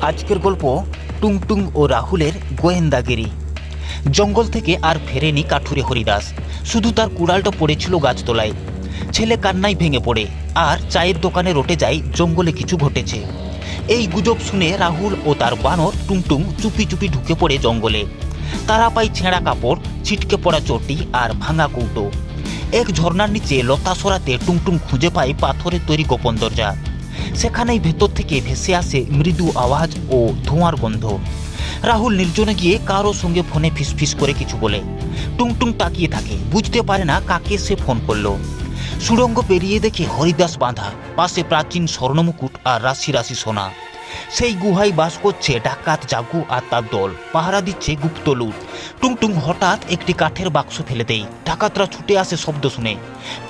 আজকের গল্প টুংটুং ও রাহুলের গোয়েন্দাগিরি। জঙ্গল থেকে আর ফেরেনি কাঠুরে হরিদাস। শুধু তার কুড়ালটা পড়েছিল গাছতলায়। ছেলে কান্নায় ভেঙে পড়ে, আর চায়ের দোকানে রটে যায় জঙ্গলে কিছু ঘটেছে। এই গুজব শুনে রাহুল ও তার বানর টুংটুং চুপি চুপি ঢুকে পড়ে জঙ্গলে। তারা পায় ছেঁড়া কাপড়, ছিটকে পড়া চটি আর ভাঙা কৌটো। এক ঝর্নার নিচে লতা সরাতে টুংটুং খুঁজে পায় পাথরের তৈরি গোপন দরজা। সেখানেই ভেতর থেকে ভেসে আসে মৃদু আওয়াজ ও ধোঁয়ার গন্ধ। রাহুল নির্জনে গিয়ে কারও সঙ্গে ফোনে ফিসফিস করে কিছু বলে। টুংটুং তাকিয়ে থাকে, বুঝতে পারে না কাকে সে ফোন করল। সুড়ঙ্গ পেরিয়ে দেখে হরিদাস বাঁধা, পাশে প্রাচীন স্বর্ণমুকুট আর রাশি রাশি সোনা। সেই গুহায় বাস করছে ডাকাত জাগু আর তার দল। পাহারা দিচ্ছে গুপ্ত লুট। টুংটুং হঠাৎ একটি কাঠের বাক্স ফেলে দেয়। ডাকাতরা ছুটে আসে শব্দ শুনে।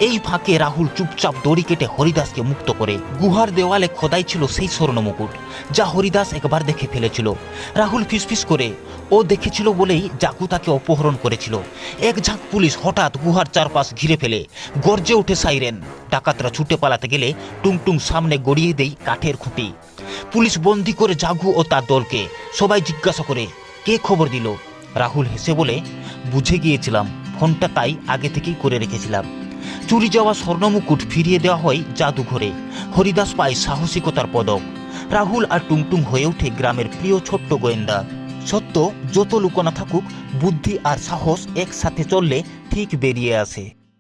এই ফাঁকে রাহুল চুপচাপ দড়ি কেটে হরিদাসকে মুক্ত করে। গুহার দেওয়ালে খোদাই ছিল সেই স্বর্ণমুকুট, যা হরিদাস একবার দেখে ফেলেছিল। রাহুল ফিসফিস করে, ও দেখেছিল বলেই জাকু তাকে অপহরণ করেছিল। এক ঝাঁক পুলিশ হঠাৎ গুহার চারপাশ ঘিরে ফেলে। গর্জে ওঠে সাইরেন। ডাকাতরা ছুটে পালাতে গেলে টুংটুং সামনে গড়িয়ে দেই কাঠের খুঁটি। পুলিশ বন্দি করে জাগু ও তার দলকে। সবাই জিজ্ঞাসা করে, কে খবর দিল? রাহুল হেসে বলে, বুঝে গিয়েছিলাম। ফোনটা তাই আগে থেকেই করে রেখেছিলাম। চুরি যাওয়া স্বর্ণমুকুট ফিরিয়ে দেওয়া হয় জাদুঘরে। হরিদাস পায় সাহসিকতার পদক। রাহুল আর টুংটুং হয়ে ওঠে গ্রামের প্রিয় ছোট্ট গোয়েন্দা। সত্য, যত লুকোনা থাকুক, বুদ্ধি আর সাহস একসাথে চললে ঠিক বেরিয়ে আসে।